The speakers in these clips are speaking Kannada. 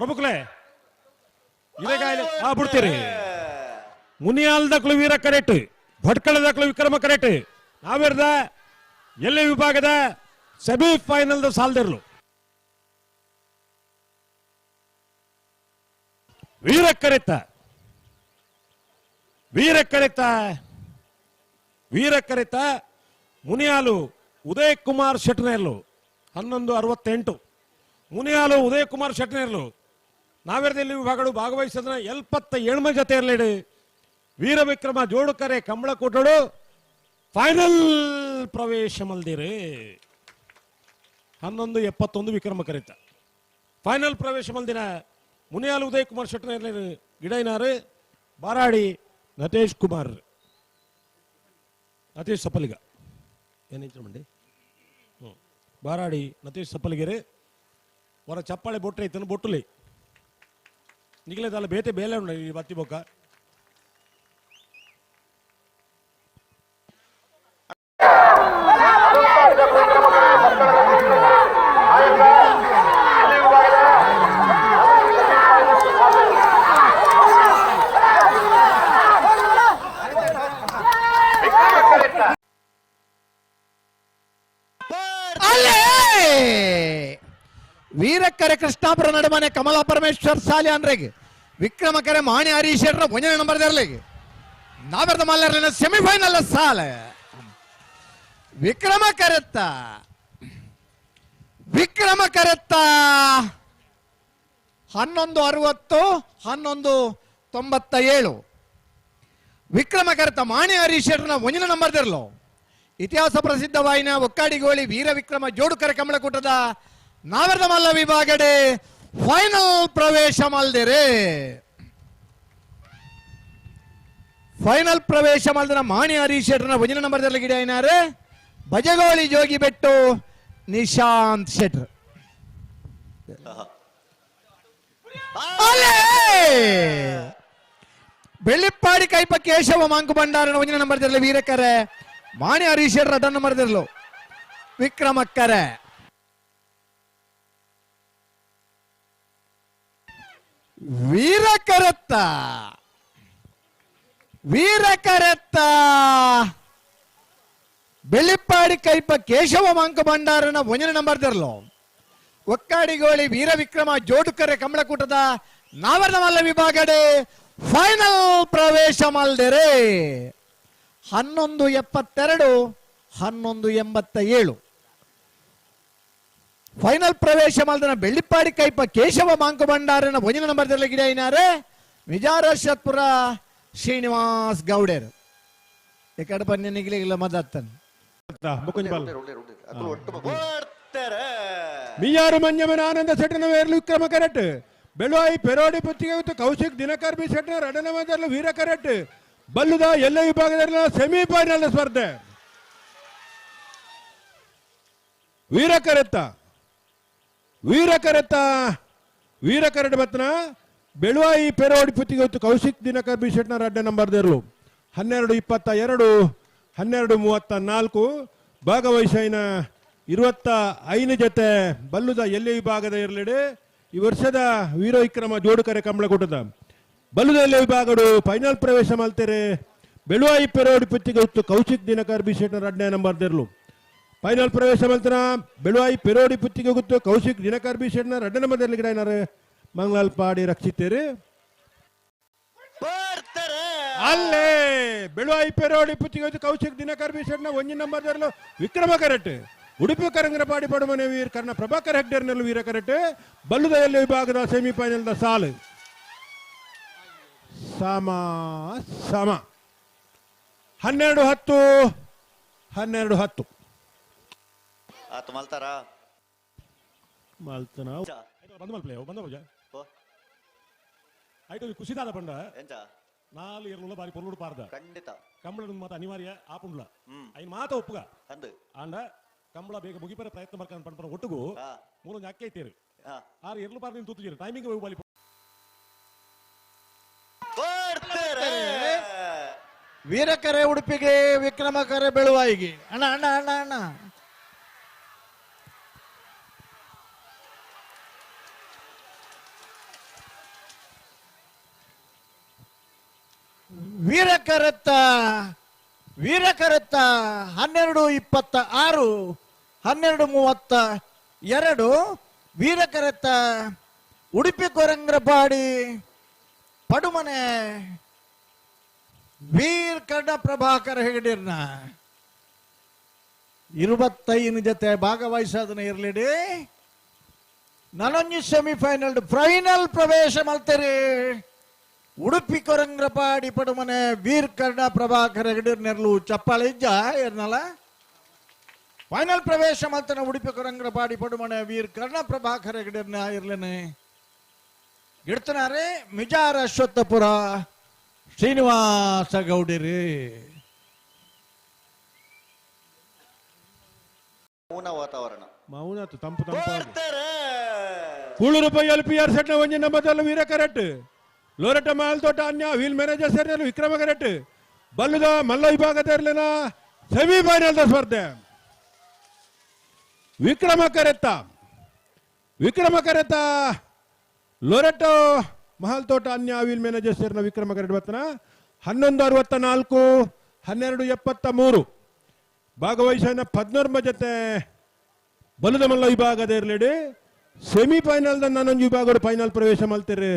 ಪ್ರಮುಖಲೇ ಇದೇಗಾಯ್ಲೆ ಆ, ಬಿಡ್ತೀರಿ. ಮುನಿಯಾಲ್ದಕ್ಳು ವೀರ ಕರೆಕ್ಟ್ ಭಟ್ಕಳದಕ್ಳು ವಿಕ್ರಮ ಕರೆಕ್ಟ್ ನಾವಿರ್ದ ಎಲ್ಲಿ ವಿಭಾಗದ ಸೆಮಿಫೈನಲ್ ಸಾಲ್ದಿರ್ಲು. ವೀರ ಕರೆತ ವೀರ ಕರೆತ ವೀರ ಕರೆತ ಮುನಿಯಾಲು ಉದಯ್ ಕುಮಾರ್ ಶೆಟ್ನೇರ್ಲು, ಹನ್ನೊಂದು ಅರವತ್ತೆಂಟು. ಮುನಿಯಾಲು ಉದಯ್ ಕುಮಾರ್ ಶೆಟ್ನೇರ್ಲು ನಾವೆರದಲ್ಲಿ ವಿಭಾಗಗಳು ಭಾಗವಹಿಸೋದನ್ನ ಎಲ್ಪತ್ತ ಏಳ್ಮ ಜೊತೆ ಇರಲಿಡಿ. ವೀರ ವಿಕ್ರಮ ಜೋಡುಕರೆ ಕಂಬಳ ಕೂಟಡು ಫೈನಲ್ ಪ್ರವೇಶ ಮಲ್ದಿರಿ. ಹನ್ನೊಂದು ಎಪ್ಪತ್ತೊಂದು ವಿಕ್ರಮ ಕರೀತ. ಫೈನಲ್ ಪ್ರವೇಶ ಮಲ್ದಿನ ಮುನಿಯಾಲ್ ಉದಯ್ ಕುಮಾರ್ ಶೆಟ್ನೇರ್ಲಿ ಗಿಡೈನಾರು ಬಾರಾಡಿ ನತೇಶ್ ಕುಮಾರ್. ನತೇಶ್ ಸಪ್ಪಲಿಗ ಏನಿದ್ರು ಮಂಡಿ? ಹ್ಞೂ ಬಾರಾಡಿ ನತೇಶ್ ಸಪ್ಪಲಿಗೆರೆ ಹೊರ ಚಪ್ಪಾಳೆ ಬೊಟ್ಟೆ ಐತನ? ಬೊಟ್ಟುಲಿ. ನಿಗಲೇದಲ್ಲ ಬೇತೆ ಬೇಲೆ ಉಂಡ ಈ ಬತ್ತಿ ಬೊಕ್ಕ. ವೀರಕ್ಕರೆ ಕೃಷ್ಣಾಪುರ ನಡುಮನೆ ಕಮಲಾ ಪರಮೇಶ್ವರ್ ಸಾಲಿ ಅನ್ರೆಗೆ ವಿಕ್ರಮಕರೆ ಮಾಣಿ ಹರೀಶರ ಒಂಜನೆ ನಂಬರ್ ಇರಲಿ ನಾವೆರ್ದ ಮಲ್ಲರ್ಲಿನ ಸೆಮಿಫೈನಲ್ ಸಾಲ. ವಿಕ್ರಮ ಕರೆತ್ತ ವಿಕ್ರಮ ಕರೆತ್ತ ಹನ್ನೊಂದು ಅರವತ್ತು, ಹನ್ನೊಂದು ತೊಂಬತ್ತ ಏಳು. ವಿಕ್ರಮ ಕರೆತ ಮಾಣಿ ಹರೀಶರ್ನ ಒಂಜನ ನಂಬರ್ ದರ್ಲು ಇತಿಹಾಸ ಪ್ರಸಿದ್ಧವಾಯಿನ ಒಕ್ಕಾಡಿಗೋಳಿ ವೀರ ವಿಕ್ರಮ ಜೋಡುಕರ ಕಮಲಕೂಟದ ನಾವೆರ್ದ ಮಲ್ಲ ವಿಭಾಗಡೆ ಫೈನಲ್ ಪ್ರವೇಶ ಮಾಡಿದರೆ ಫೈನಲ್ ಪ್ರವೇಶ ಮಲ್ದಿನ ಮಾಣಿ ಹರೀಶ್ ಶೆಟ್ರನ ಭಜನೆ ನಂಬರ್ದಲ್ಲಿ ಗಿಡ ಏನಾರೆ? ಭಜಗೋಳಿ ಜೋಗಿ ಬೆಟ್ಟು ನಿಶಾಂತ್ ಶೆಟ್ರ್. ಬೆಳ್ಳಿಪಾಡಿ ಕೈಪ ಕೇಶವ ಮಾಂಕು ಭಂಡಾರನ ಭಜನೆ ನಂಬರ್ ವೀರಕರೆ ಮಾಣಿ ಹರೀಶ್ ಶೆಟ್ರ ಅದನ್ನು ಮರೆದಿರ್ಲು. ವಿಕ್ರಮಕ್ಕರೆ. ವೀರಕರತ್ತ. ವೀರಕರತ್ತ. ಬೆಳ್ಳಿಪ್ಪಾಡಿ ಕೈಪ ಕೇಶವ ಮಂಕ ಭಂಡಾರನ ಒಂಜನ ನಂಬರ್ ದಿರಲು ಒಕ್ಕಾಡಿಗೋಳಿ ವೀರ ವಿಕ್ರಮ ಜೋಡುಕರೆ ಕಮಲಕೂಟದ ನಾವರ್ಣಮಲ್ಲ ವಿಭಾಗಡೆ ಫೈನಲ್ ಪ್ರವೇಶ ಮಲ್ದೆರೆ. ಹನ್ನೊಂದು ಎಪ್ಪತ್ತೆರಡು, ಹನ್ನೊಂದು ಎಂಬತ್ತ ಏಳು ಫೈನಲ್ ಪ್ರವೇಶ ಮಾಡಿದ ಬೆಳ್ಳಿಪ್ಪಾಡಿ ಕೈಪ ಕೇಶವ ಮಾಂಕು ಭಂಡಾರನ ಭಜನ ಗಿಡ ಏನಾರೆ? ವಿಜಾರಶತ್ಪುರ ಶ್ರೀನಿವಾಸ್ ಗೌಡರ್. ಈ ಕಡೆ ಬನ್ನಿ ನಿಗ್ಲಿಗಿಲ್ಲ ಮದತ್ತನ್ ಮಿಯಾರು ಮಂಜಮನ ಆನಂದ ಸೆಟ್ನ ವೇರ್ಲು ವಿಕ್ರಮ ಕರೆಟ್. ಬೆಳುವಾಯಿ ಪೆರೋಡಿ ಪುತ್ತಿಗೆ ಮತ್ತು ಕೌಶಿಕ್ ದಿನಕರ್ ಬಿ ಸೆಟ್ನ ರಡನ ಮದರ್ಲು ವೀರ ಕರೆಟ್. ಬಲ್ಲುದ ಎಲ್ಲ ವಿಭಾಗದಲ್ಲಿ ಸೆಮಿಫೈನಲ್ ಸ್ಪರ್ಧೆ. ವೀರ ಕರೆತ್ತ ವೀರ ವೀರಕರಡ ಬತ್ನ ಬೆಳುವಾಯಿ ಪೆರೋಡಿ ಪುತ್ತಿಗೆ ಮತ್ತು ಕೌಶಿಕ್ ದಿನಕರ್ ಬಿ ಶೆಟ್ನರ್ ರಡ್ಡ ನಂಬರ್ ದೇರ್ಲು. ಹನ್ನೆರಡು ಇಪ್ಪತ್ತ ಎರಡು, ಹನ್ನೆರಡು ಮೂವತ್ತ ನಾಲ್ಕು, ಭಾಗವಹಿಸಿನ ಇರುವತ್ತ ಐದು ಜೊತೆ ಬಲ್ಲುದ ಎಲ್ಲಿ ವಿಭಾಗದ ಇರಲಿಡೆ? ಈ ವರ್ಷದ ವೀರ ವಿಕ್ರಮ ಜೋಡುಕರೆ ಕಂಬಳಕೂಟದ ಬಲ್ಲುದ ಎಲ್ಲಿ ವಿಭಾಗಡು? ಫೈನಲ್ ಪ್ರವೇಶ ಮಾಡ್ತೇರೆ ಬೆಳುವಾಯಿ ಪೆರೋಡಿ ಪುತ್ತಿಗೆ ಮತ್ತು ಕೌಶಿಕ್ ದಿನಕರ್ ಬಿ ಶೆಟ್ನರ್ ರಡ್ಡ ನಂಬರ್ ದೇರ್ಲು. ಫೈನಲ್ ಪ್ರವೇಶ ಮಂತ್ರ ಬೆಳುವಾಯಿ ಪೆರೋಡಿ ಪುತ್ತಿಗೆ ಗೊತ್ತು ಕೌಶಿಕ್ ದಿನಕರ್ ಬಿ ಶೆಟ್ನ ರಡ್ಡನ ಮಧ್ಯದಲ್ಲಿ ಗಿಡ ಏನಾರ ಪಾಡಿ ರಕ್ಷಿತೇರಿ? ಬರ್ತಾರೆ. ಅಲ್ಲೇ ಬೆಳುವಾಯಿ ಪೆರೋಡಿ ಪುತ್ತಿಗೆ ಗೊತ್ತು ಕೌಶಿಕ್ ದಿನಕರ್ ಬಿ ಶೆಟ್ನ ಒಂಜಿ ನಂಬರ್ ದರ್ಲು ವಿಕ್ರಮ ಕರೆಟ್ ಉಡುಪಿ ಕರಂಗರ ಪಾಡಿ ಪಡುಮನೆ ವೀರ್ ಕರ್ಣ ಪ್ರಭಾಕರ್ ಹೆಗ್ಡೇರ್ನಲ್ಲಿ ವೀರ ಕರೆಟ್ ಬಲ್ಲುದಯಲ್ಲಿ ವಿಭಾಗದ ಸೆಮಿಫೈನಲ್ದ ಸಾಲು. ಸಮ ಸಮ. ಹನ್ನೆರಡು ಹತ್ತು ಹನ್ನೆರಡು ಹತ್ತು. ಆತು ಮಲ್ತಾರ ಮಲ್ತನ ಬಂದು ಮಲ್ಪಲೆ ಬಂದ ಬಜ ಓ. ಆಯ್ತು ಖುಷಿದಾದ ಪಂಡ. ಎಂಚ? ನಾಲ್ ಇರ್ಲ ಬಾರಿ ಪೊರ್ಲುಡು ಪಾರ್ದ. ಖಂಡಿತ. ಕಂಬಳ ಮಾತ ಅನಿವಾರ್ಯ ಆಪುಂಡ್ಲ ಐನ್ ಮಾತ ಒಪ್ಪುಗ. ಅಂದು. ಆಂಡ ಕಂಬಳ ಬೇಗ ಮುಗಿಪರ ಪ್ರಯತ್ನ ಮಾಡ್ಕೊಂಡು ಪಂಡ ಒಟ್ಟುಗು. ಮೂಲೊಂದು ಅಕ್ಕೆ ಐತೀರಿ ಹಾ. ಆರು ಇರ್ಲು ಪಾರ್ದ ತೂತಿದ್ದೀರಿ ಟೈಮಿಂಗ್ ಹೋಗಿ ಬಾಲಿ. ಬರ್ತಾರೆ ವೀರಕರೆ ಉಡುಪಿಗೆ ವಿಕ್ರಮಕರೆ ಬೆಳುವಾಯಿಗೆ. ಅಣ್ಣ ಅಣ್ಣ ಅಣ್ಣ ಅಣ್ಣ. ವೀರಕರತ್ತ ವೀರಕರತ್ತ ಹನ್ನೆರಡು ಇಪ್ಪತ್ತ ಆರು, ಹನ್ನೆರಡು ಮೂವತ್ತ ಎರಡು, ವೀರಕರತ್ತ ಉಡುಪಿ ಕೊರಂಗ್ರಪಾಡಿ, ಪಡುಮನೆ, ವೀರ್ ಕಡ ಪ್ರಭಾಕರ ಹೆಗಡಿರ್ನ ಇರುವತ್ತೈದು ಜೊತೆ ಭಾಗವಹಿಸೋದನ್ನ ಇರಲಿಡಿ. ನಾನೊಂದು ಸೆಮಿಫೈನಲ್ ಫೈನಲ್ ಪ್ರವೇಶ ಮಾಡ್ತೀರಿ. ಉಡುಪಿ ಕೊರಂಗ್ರಪಾಡಿ ಪಡುಮನೆ ವೀರ್ ಕರ್ಣ ಪ್ರಭಾಕರ್ ಹೆಗಡಿರ್ ನೆರಳು ಚಪ್ಪಾಳೆ ಇಜ್ಜ ಏರ್ನಲ್ಲ? ಫೈನಲ್ ಪ್ರವೇಶ ಮಾತನ ಉಡುಪಿ ಕೊರಂಗ್ರಪಾಡಿ ಪಡುಮನೆ ವೀರ್ ಕರ್ಣ ಪ್ರಭಾಕರ್ ಹೆಗಡಿರ್ನ ಇರ್ಲೇನೆ. ಗಿಡ್ತನಾರೆ ಮಿಜಾರ ಅಶ್ವತ್ಥಪುರ ಶ್ರೀನಿವಾಸ ಗೌಡಿರಿ. ಮೌನ ವಾತಾವರಣ. ಮೌನ ತಂಪು ತಂಪು ಕೂಳೂರು ರೂಪಾಯಿ ಎಲ್ ಪಿ ಆರ್ ಸೆಟ್ನ ಒಂಜಿ ವೀರ ಕರೆಟ್ ಲೋರಟ ಮಹಲ್ ತೋಟ ಅನ್ಯ ವೀಲ್ ಮ್ಯಾನೇಜರ್ ಸೇರಿದ್ರು ವಿಕ್ರಮ ಕರೆಟ್ ಬಲ್ಲುದ ಮಲ್ಲ ವಿಭಾಗದ ಇರ್ಲಿನ ಸೆಮಿಫೈನಲ್ ಸ್ಪರ್ಧೆ. ವಿಕ್ರಮ ಕರೆತ್ತ ವಿಕ್ರಮ ಕರೆತ್ತ ಲೋರೆಟೋ ಮಹಲ್ ತೋಟ ಅನ್ಯ ವೀಲ್ ಮ್ಯಾನೇಜರ್ ಸೇರಿನ ವಿಕ್ರಮ ಕರೆಟ್ ಬರ್ತನ ಹನ್ನೊಂದು ಅರವತ್ತ ನಾಲ್ಕು, ಹನ್ನೆರಡು ಎಪ್ಪತ್ತ ಮೂರು. ಭಾಗವಹಿಸಿದ ಪದ್ನೊರ್ಮ ಜೊತೆ ಬಲ್ಲದ ಮಲ್ಲ ವಿಭಾಗದ ಇರ್ಲಿಡಿ ಸೆಮಿಫೈನಲ್ದ ನಾನೊಂದು ವಿಭಾಗದ ಫೈನಲ್ ಪ್ರವೇಶ ಮಲ್ತಿರಿ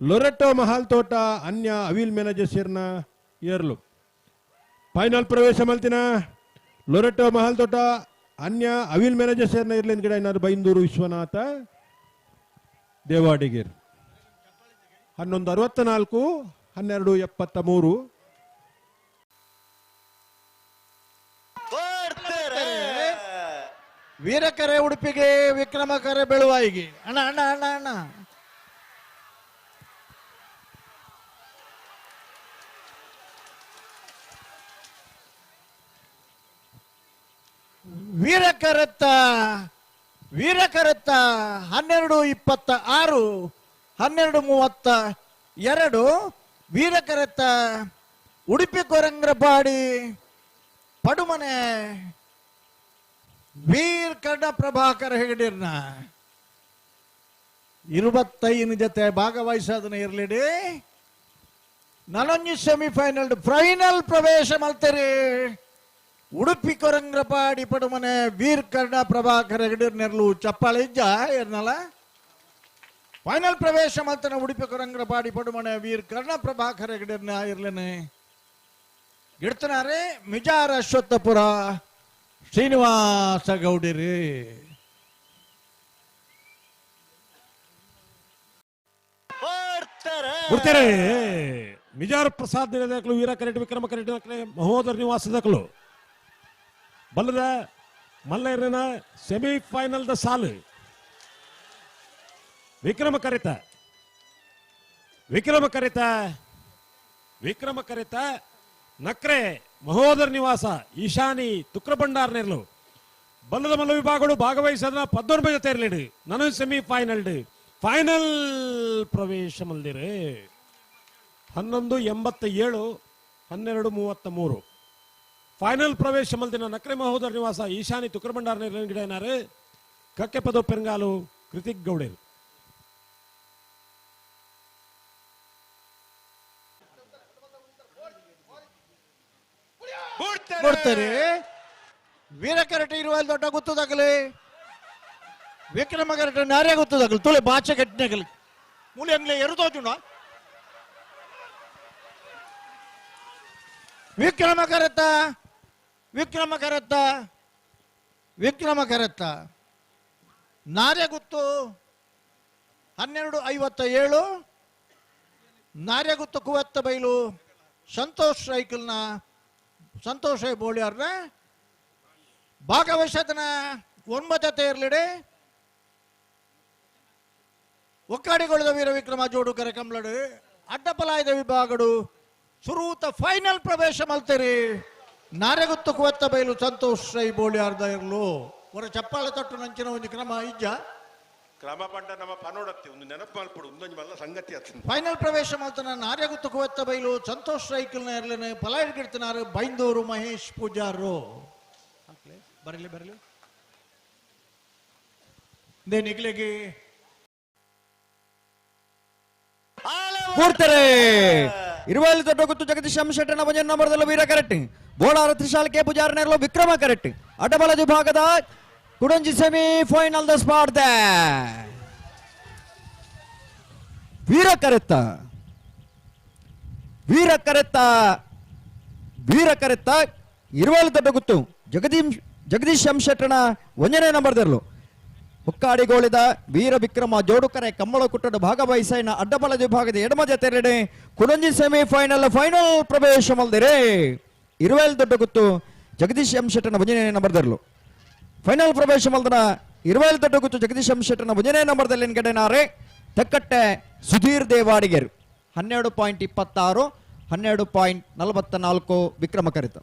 ಲೊರೆಟೋ ಮಹಾಲ್ ತೋಟ ಅನ್ಯ ಅವಿಲ್ ಮ್ಯಾನೇಜರ್ ಸೇರ್ನ ಏರ್ಲು. ಫೈನಲ್ ಪ್ರವೇಶ ಮಲ್ತಿನ ಲೊರೆಟೋ ಮಹಾಲ್ ತೋಟ ಅನ್ಯ ಅವಿಲ್ ಮ್ಯಾನೇಜರ್ ಸೇರ್ನ ಇರ್ಲಿನ ಗಿಡ ಏನಾದ್ರು ಬೈಂದೂರು ವಿಶ್ವನಾಥ ದೇವಾಡಿಗೇರ್. ಹನ್ನೊಂದು ಅರವತ್ತ ನಾಲ್ಕು ಹನ್ನೆರಡು ಎಪ್ಪತ್ತ ಮೂರು ವೀರಕರೆ ಉಡುಪಿಗೆ ವಿಕ್ರಮಕರೆ ಬೆಳುವಾಯಿಗೆ. ಅಣ್ಣ ಅಣ್ಣ ಅಣ್ಣ ಅಣ್ಣ. ವೀರಕರತ್ತ ವೀರಕರತ್ತ ಹನ್ನೆರಡು ಇಪ್ಪತ್ತ ಆರು, ಹನ್ನೆರಡು ಮೂವತ್ತ ಎರಡು, ವೀರಕರತ್ತ ಉಡುಪಿ ಕೊರಂಗ್ರಪಾಡಿ ಪಡುಮನೆ, ವೀರ್ ಕಡ ಪ್ರಭಾಕರ ಹೆಗಡಿರ್ನ ಇರುವತ್ತೈನ ಜೊತೆ ಭಾಗವಹಿಸೋದನ್ನ ಇರ್ಲಿಡಿ. നനഞ്ഞ് ಸೆಮಿಫೈನಲ್, ಫೈನಲ್ ಪ್ರವೇಶ അൽത്തരേ ಉಡುಪಿ ಕೊರಂಗ್ರಪಾಡಿ ಪಡುಮನೆ ವೀರ್ ಕರ್ಣ ಪ್ರಭಾಕರ್ ಹೆಗಡಿರ್ ನೆರಳು ಚಪ್ಪಾಳೆ ಇಜ್ಜ ಫೈನಲ್ ಪ್ರವೇಶ ಮಾತನ ಉಡುಪಿ ಕೊರಂಗ್ರಪಾಡಿ ಪಡುಮನೆ ವೀರ್ ಕರ್ಣ ಪ್ರಭಾಕರ ಹೆಗಡಿರ್ನ ಇರ್ಲೇನೆ. ಗಿಡ್ತನಾರೆ ಮಿಜಾರ ಅಶ್ವತ್ಥಪುರ ಶ್ರೀನಿವಾಸ ಗೌಡಿರಿ ಬಿಡ್ತಾರೆ ಮಿಜಾರ್ ಪ್ರಸಾದ್ ವೀರ ಕರೆಟ್ ವಿಕ್ರಮ ಕರೆಟ್ ಮಹೋದರ ನಿವಾಸದಕ್ಕಲು ಬಲ್ಲದ ಸೆಮಿ ಸೆಮಿಫೈನಲ್ ದ ಸಾಲು. ವಿಕ್ರಮ ಕರಿತ. ವಿಕ್ರಮ ಕರಿತ. ವಿಕ್ರಮ ಕರಿತ. ನಕ್ರೆ, ಮಹೋದರ ನಿವಾಸ, ಈಶಾನಿ ತುಕ್ರಬಂಡಾರ್ ನೆರಲು ಬಲ್ಲದ ಮಲ್ಲ ವಿಭಾಗಗಳು ಭಾಗವಹಿಸದ ಪದ್ದೊಂಬ ಜೊತೆ ಇರಲಿಡು ನನ್ನ ಸೆಮಿಫೈನಲ್ ಫೈನಲ್ ಪ್ರವೇಶ ಮಲ್ದಿರೆ. ಹನ್ನೊಂದು ಎಂಬತ್ತ ಏಳು ಹನ್ನೆರಡು ಮೂವತ್ತ ಮೂರು ಫೈನಲ್ ಪ್ರವೇಶ ಮಲ್ದಿನ ನಕ್ರೆ ಮಹೋದರ ನಿವಾಸ ಈಶಾನಿ ತುಕ್ರಬಂಡಾರ್ ಗಿಡ ಏನಾರು? ಕಕ್ಕೆ ಪದೋ ಪೆರಂಗಾಲು ಕೃತಿಕ್ ಗೌಡೇರು ಕೊಡ್ತಾರೆ ವೀರಕರಟ ಇರುವ ದೊಡ್ಡ ಗೊತ್ತು ತಗಲಿ ವಿಕ್ರಮ ಕರಟ ನಾರೇ ಗೊತ್ತದಾಗಲಿ ತುಳಿ ಬಾಚೆ ಕಟ್ಟಿನಗಲಿ ಮೂಲೆ ಅಂಗ್ಲೆ ಎರುದೋಜುಣ ವಿಕ್ರಮ ಕರತ ವಿಕ್ರಮ ಕರೆತ್ತ ವಿಕ್ರಮ ಕರೆತ್ತ ನಾರ್ಯಗುತ್ತು ಹನ್ನೆರಡು ಐವತ್ತ ಏಳು. ನಾರ್ಯಗುತ್ತು ಕುವತ್ತ ಬೈಲು, ಸಂತೋಷ್ ಸೈಕಲ್ನ ಸಂತೋಷ ಬೋಳಿಯವ್ರನ್ನ ಭಾಗವಹಿಸದನ ಒಂಬತ್ತತೆ ಇರಲಿಡೆ. ಒಕ್ಕಾಡಿಗೊಳಿದ ವೀರ ವಿಕ್ರಮ ಜೋಡು ಕರೆ ಕಂಬ್ಲಡು. ಅಡ್ಡಪಲಾಯದ ವಿಭಾಗಡು ಸುರೂತ ಫೈನಲ್ ಪ್ರವೇಶ ಮಲ್ತೇರಿ. ನಾರೆಗುತ್ತು ಕುವತ್ತ ಬೈಲು ಸಂತೋಷ್ ರೈ ಬೋಳಿಯಾರ್ದ ಇರ್ಲು ಹೊರ ಚಪ್ಪಾಳೆ ತಟ್ಟು ನಂಚಿನ ಒಂದು ಕ್ರಮ ಇಜ್ಜ ಕ್ರಮ ಪಂಡ ನಮ್ಮ ಪನೋಡತ್ತಿ ಒಂದು ನೆನಪು ಮಾಡ್ಕೊಡು ಒಂದೊಂದು ಮಲ್ಲ ಸಂಗತಿ ಆತನ ಫೈನಲ್ ಪ್ರವೇಶ ಮಾಡ್ತಾನ ನಾರ್ಯಗುತ್ತು ಕುವೆತ್ತ ಬೈಲು ಸಂತೋಷ್ ಸೈಕಲ್ನ ಇರ್ಲೇನೆ ಪಲಾಯಿಡ್ಗಿಡ್ತಿನಾರು ಬೈಂದೂರು ಮಹೇಶ್ ಪೂಜಾರು. ಬರಲಿ ಬರಲಿ. ದೇ ನಿಗ್ಲಿಗೆ ಕೊಡ್ತಾರೆ ಇರುವಲ್ಲಿ ದೊಡ್ಡ ಗುತ್ತು ಜಗದೀಶ್ ಶೆಟ್ಟನ ಭಜನ್ ನಂಬರ್ದಲ್ಲೂ ವೀರ ಕರೆಕ್ಟ್ ಬೋಳಾರ ತ್ರಿಶಾಲ್ ಕೆ ಪೂಜಾರ ನೆರಳು ವಿಕ್ರಮ ಕರೆಕ್ಟ್ ಅಡ್ಡಬಲ ವಿಭಾಗದ ಕುಡಂಜಿ ಸೆಮಿ ಫೈನಲ್ ದ ಸ್ಪಾಟ್ ವೀರ ಕರೆತ್ತ. ವೀರ ಕರೆತ್ತ. ವೀರ ಕರೆತ್ತ. ಇರುವಲ್ಲಿ ದೊಡ್ಡ ಗುತ್ತು ಜಗದೀಶ್ ಜಗದೀಶ್ ಶೆಟ್ಟನ ಒಂದನೇ ನಂಬರ್ದಲ್ಲೂ. ಹುಕ್ಕಾಡಿಗೋಳಿದ ವೀರ ವಿಕ್ರಮ ಜೋಡುಕರೆ ಕಮ್ಮಳ ಕುಟ್ಟಡ ಭಾಗವಹಿಸೈನ ಅಡ್ಡಬಲ ವಿಭಾಗದ ಎಡಮ ಜತೆರೆಡೆ ಕುಡಂಜಿ ಸೆಮಿ ಫೈನಲ್ ಪ್ರವೇಶ ಮಲ್ದಿರೆ ಇರುವೆಲ್ ದೊಡ್ಡ ಗುತ್ತು ಜಗದೀಶ್ ಎಂ ಶೆಟ್ಟನ ಭುಜನೇ ನಂಬರ್ದರ್ಲು ಫೈನಲ್ ಪ್ರವೇಶ ಮಲ್ದನ ಇರುವೆಲ್ ದೊಡ್ಡ ಗುತ್ತು ಜಗದೀಶ್ ಎಂ ಶೆಟ್ಟನ ಭುಜನೇ ನಂಬರ್ದಲ್ಲಿ ಎನ್ಗಡೆನಾರೆ ತಕ್ಕಟ್ಟೆ ಸುಧೀರ್ ದೇವಾಡಿಗೆರು. ಹನ್ನೆರಡು ಪಾಯಿಂಟ್ ಇಪ್ಪತ್ತಾರು, ಹನ್ನೆರಡು ಪಾಯಿಂಟ್ ನಲವತ್ತ ನಾಲ್ಕು ವಿಕ್ರಮ ಕರಿತ.